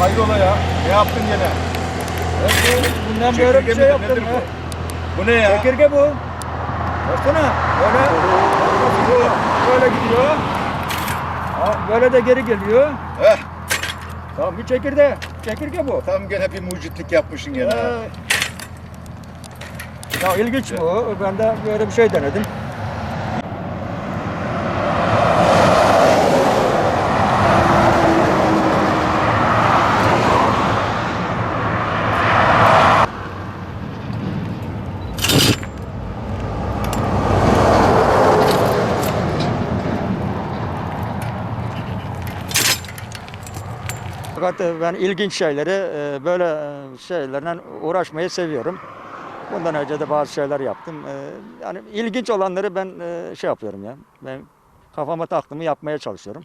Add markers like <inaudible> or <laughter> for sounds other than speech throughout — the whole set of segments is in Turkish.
hayrola ya? Ne yaptın gene? Bundan böyle bir şey yaptım ya. bu? Ne ya? Çekirge bu. Baksana. Böyle. Böyle gidiyor. Böyle de geri geliyor. Heh, Tamam bir çekirge. Çekirge bu. tam gene bir mucitlik yapmışsın gene. Ee, Ya ilginç bu. Ben de böyle bir şey denedim. Fakat e, ben ilginç şeyleri e, böyle e, şeylerle uğraşmayı seviyorum. Bundan önce de bazı şeyler yaptım. Yani ilginç olanları ben şey yapıyorum ya. Ben kafama taktığımı yapmaya çalışıyorum.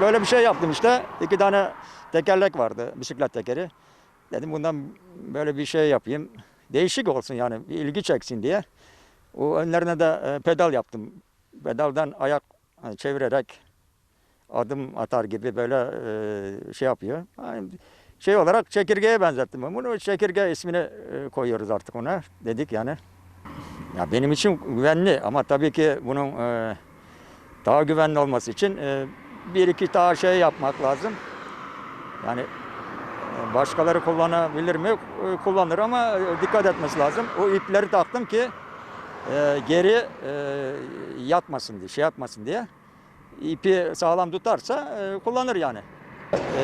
Böyle bir şey yaptım işte. İki tane tekerlek vardı, bisiklet tekeri. Dedim bundan böyle bir şey yapayım. Değişik olsun yani, bir ilgi çeksin diye. O önlerine de pedal yaptım. Pedaldan ayak çevirerek adım atar gibi böyle e, şey yapıyor. Yani şey olarak çekirgeye benzettim ben bunu. Çekirge ismini koyuyoruz artık ona dedik yani. Ya benim için güvenli ama tabii ki bunun e, daha güvenli olması için e, bir iki daha şey yapmak lazım. Yani başkaları kullanabilir mi? Kullanır ama dikkat etmesi lazım. O ipleri taktım ki e, geri e, yatmasın diye, şey yapmasın diye ipi sağlam tutarsa e, kullanır yani. E,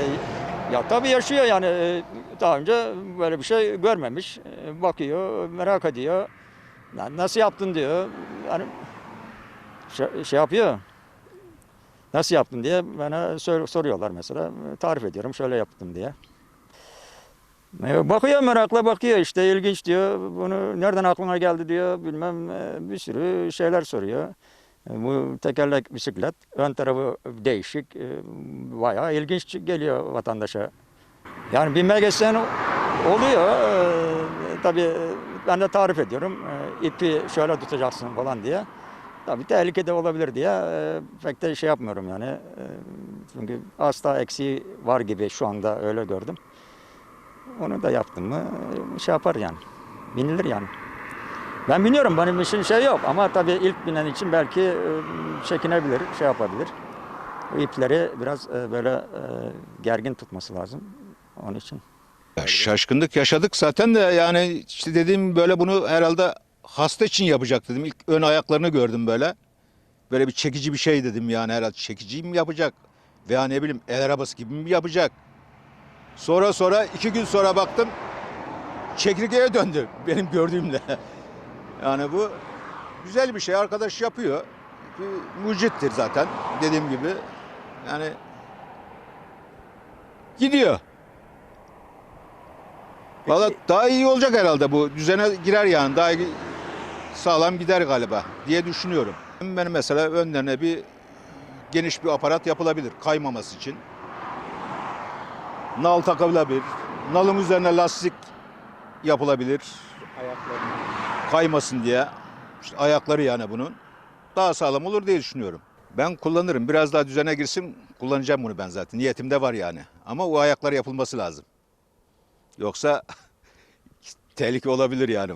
ya tabii yaşıyor yani e, daha önce böyle bir şey görmemiş. E, bakıyor, merak ediyor. Yani nasıl yaptın diyor. Yani şey, şey yapıyor. Nasıl yaptın diye bana sor- soruyorlar mesela. Tarif ediyorum şöyle yaptım diye. E, Bakıyor merakla bakıyor işte ilginç diyor. Bunu nereden aklına geldi diyor bilmem bir sürü şeyler soruyor. E, Bu tekerlek bisiklet ön tarafı değişik e, bayağı ilginç geliyor vatandaşa. Yani binmek isteyen oluyor. E, tabii ben de tarif ediyorum. İpi şöyle tutacaksın falan diye. Tabii tehlike de olabilir diye pek de şey yapmıyorum yani. Çünkü asla eksiği var gibi şu anda öyle gördüm. Onu da yaptım mı şey yapar yani. Binilir yani. Ben biniyorum benim için şey yok ama tabii ilk binen için belki e, çekinebilir, şey yapabilir. İpleri biraz e, böyle e, gergin tutması lazım onun için. Ya Şaşkınlık yaşadık zaten de yani işte dediğim böyle bunu herhalde hasta için yapacak dedim. İlk ön ayaklarını gördüm böyle. Böyle bir çekici bir şey dedim yani herhalde çekici mi yapacak? Veya ne bileyim el arabası gibi mi yapacak? Sonra sonra iki gün sonra baktım çekirgeye döndü benim gördüğümde. Yani bu güzel bir şey arkadaş yapıyor. Bir mucittir zaten dediğim gibi. Yani gidiyor. Valla daha iyi olacak herhalde bu. Düzene girer yani. Daha sağlam gider galiba diye düşünüyorum. Benim mesela önlerine bir geniş bir aparat yapılabilir kaymaması için. Nal takılabilir. Nalın üzerine lastik yapılabilir. Kaymasın diye. İşte ayakları yani bunun. Daha sağlam olur diye düşünüyorum. Ben kullanırım. Biraz daha düzene girsin kullanacağım bunu ben zaten. Niyetimde var yani. Ama o ayaklar yapılması lazım. Yoksa <laughs> tehlike olabilir yani.